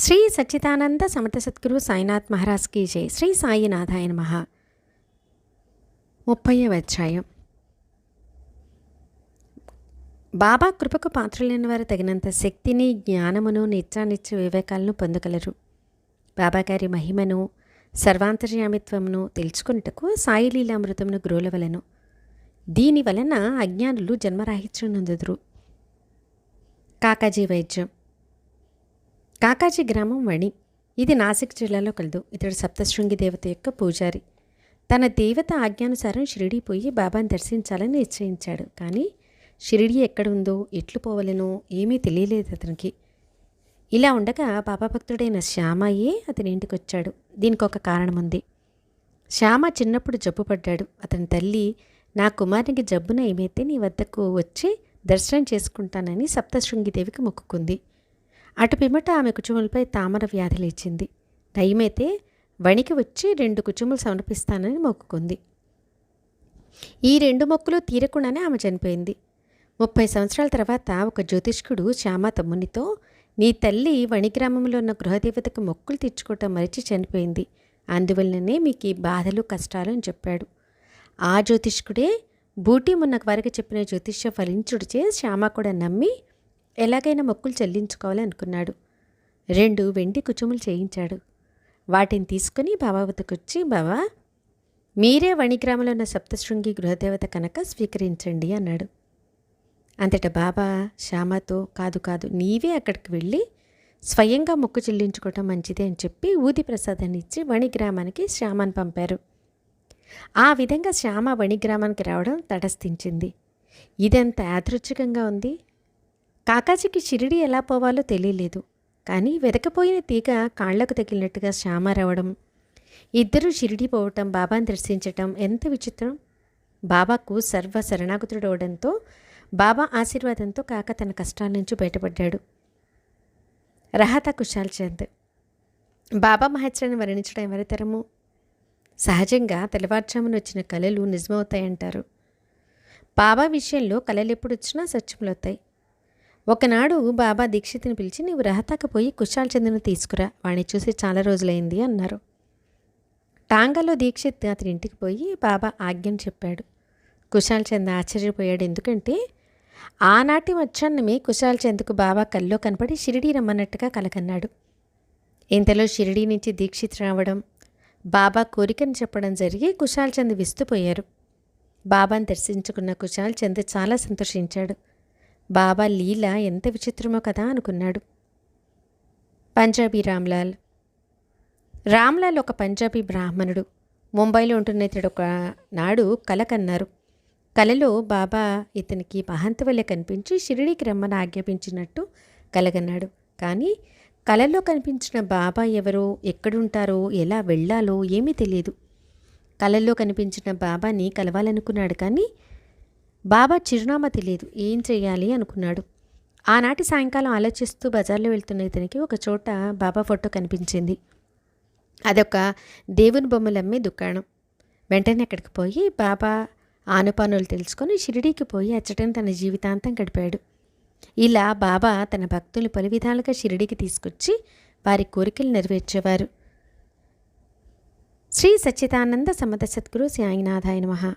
శ్రీ సచ్చిదానంద సమర్థ సద్గురు సాయినాథ్ మహారాజ్ కీ జై. శ్రీ సాయినాథాయ నమః. ముప్పైవ అధ్యాయం. బాబా కృపకు పాత్రులైన వారు తగినంత శక్తిని జ్ఞానమును నిత్యానిత్య వివేకాలను పొందగలరు. బాబాగారి మహిమను సర్వాంతర్యామిత్వమును తెలుసుకున్నటకు సాయి లీలామృతమును గ్రోలవలను. దీని వలన అజ్ఞానులు జన్మరాహిత్యం నందుదురు కాకాజీ వైద్యం. కాకాజీ గ్రామం వణి. ఇది నాసిక్ జిల్లాలో కలదు. ఇతడు సప్తశృంగి దేవత యొక్క పూజారి. తన దేవత ఆజ్ఞానుసారం షిరిడీ పోయి బాబాను దర్శించాలని నిశ్చయించాడు. కానీ షిరిడి ఎక్కడ ఉందో ఎట్లు పోవలెనో ఏమీ తెలియలేదు అతనికి. ఇలా ఉండగా బాబా భక్తుడైన శ్యామయే అతని ఇంటికి వచ్చాడు దీనికి ఒక కారణం ఉంది శ్యామ చిన్నప్పుడు జబ్బు పడ్డాడు అతని తల్లి నా కుమారునికి జబ్బున ఏమైతే నీ వద్దకు వచ్చి దర్శనం చేసుకుంటానని సప్తశృంగిదేవికి మొక్కుకుంది. అటు పిమ్మట ఆమె కుచుములపై తామర వ్యాధి లేచింది. దయమైతే వణికి వచ్చి రెండు కుచుములు సమర్పిస్తానని మొక్కుకుంది. ఈ రెండు మొక్కులు తీరకుండానే ఆమె చనిపోయింది. ముప్పై సంవత్సరాల తర్వాత ఒక జ్యోతిష్కుడు శ్యామ తమ్మునితో నీ తల్లి వణిగ్రామంలో ఉన్న గృహదేవతకు మొక్కులు తెచ్చుకోవటం మరిచి చనిపోయింది. అందువల్లనే మీకు ఈ బాధలు కష్టాలు అని చెప్పాడు. ఆ జ్యోతిష్కుడే బూటీ మొన్న వరకు చెప్పిన జ్యోతిష్య ఫలించుడిచే శ్యామ కూడా నమ్మి ఎలాగైనా మొక్కులు చెల్లించుకోవాలి అనుకున్నాడు. రెండు వెండి కుచుములు చేయించాడు. వాటిని తీసుకుని బాబా వద్దకొచ్చి బాబా మీరే వణిగ్రామంలో ఉన్న సప్తశృంగి గృహదేవత కనుక స్వీకరించండి అన్నాడు. అంతట బాబా శ్యామతో కాదు కాదు నీవే అక్కడికి వెళ్ళి స్వయంగా మొక్కు చెల్లించుకోవటం మంచిదే అని చెప్పి ఊది ప్రసాదాన్ని ఇచ్చి వణిగ్రామానికి శ్యామను పంపారు. ఆ విధంగా శ్యామ వణిగ్రామానికి రావడం తటస్థించింది. ఇదెంత యాదృచ్ఛికంగా ఉంది. కాకాజీకి షిరిడి ఎలా పోవాలో తెలియలేదు. కానీ వెతకపోయిన తీగ కాళ్ళకు తగిలినట్టుగా శ్యామ రావడం ఇద్దరూ షిరిడి పోవటం బాబాను దర్శించటం ఎంత విచిత్రం. బాబాకు సర్వ శరణాగతుడవడంతో బాబా ఆశీర్వాదంతో కాక తన కష్టాల నుంచి బయటపడ్డాడు. రహత కుషాల్ చంద్. బాబా మహేశ్వరిని వర్ణించడం ఎవరితరము సహజంగా తెల్లవారుజామున వచ్చిన కళలు నిజమవుతాయంటారు. బాబా విషయంలో కళలు ఎప్పుడు వచ్చినా సత్యములవుతాయి ఒకనాడు బాబా దీక్షితుని పిలిచి నీవు రహతాక పోయి కుశాల్ చంద్రను తీసుకురా వాణ్ణి చూసి చాలా రోజులైంది అన్నారు. టాంగాలో దీక్షిత్ అతని ఇంటికి పోయి బాబా ఆజ్ఞను చెప్పాడు. కుశాల్ చంద్ ఆశ్చర్యపోయాడు. ఎందుకంటే ఆనాటి మధ్యాహ్నమే కుశాల్ చంద్కు బాబా కల్లో కనపడి షిరిడీ రమ్మన్నట్టుగా కలకన్నాడు. ఇంతలో షిరిడీ నుంచి దీక్షిత్ రావడం బాబా కోరికను చెప్పడం జరిగి కుశాల్ చంద్ విస్తుపోయారు. బాబాను దర్శించుకున్న కుశాల్ చంద్ చాలా సంతోషించాడు. బాబా లీల ఎంత విచిత్రమో కదా అనుకున్నాడు. పంజాబీ రామ్లాల్. రామ్లాల్ ఒక పంజాబీ బ్రాహ్మణుడు. ముంబైలో ఉంటున్న ఇతడు ఒక నాడు కల కన్నారు. కలలో బాబా ఇతనికి మహంత కనిపించి షిరిడీకి రమ్మని ఆజ్ఞాపించినట్టు కలగన్నాడు కానీ కలలో కనిపించిన బాబా ఎవరో ఎక్కడుంటారో ఎలా వెళ్ళాలో ఏమీ తెలియదు. కలలో కనిపించిన బాబాని కలవాలనుకున్నాడు కానీ బాబా చిరునామా తెలియదు ఏం చేయాలి అనుకున్నాడు. ఆనాటి సాయంకాలం ఆలోచిస్తూ బజార్లో వెళ్తున్న ఇతనికి ఒక చోట బాబా ఫోటో కనిపించింది. అదొక దేవుని బొమ్మలు అమ్మే దుకాణం. వెంటనే అక్కడికి పోయి బాబా ఆనుపానులు తెలుసుకొని షిరిడీకి పోయి అచ్చటని తన జీవితాంతం గడిపాడు. ఇలా బాబా తన భక్తులు పలు విధాలుగా షిరిడీకి తీసుకొచ్చి వారి కోరికలు నెరవేర్చేవారు. శ్రీ సచ్చిదానంద సమద సద్గురు సాయినాథాయ నమః.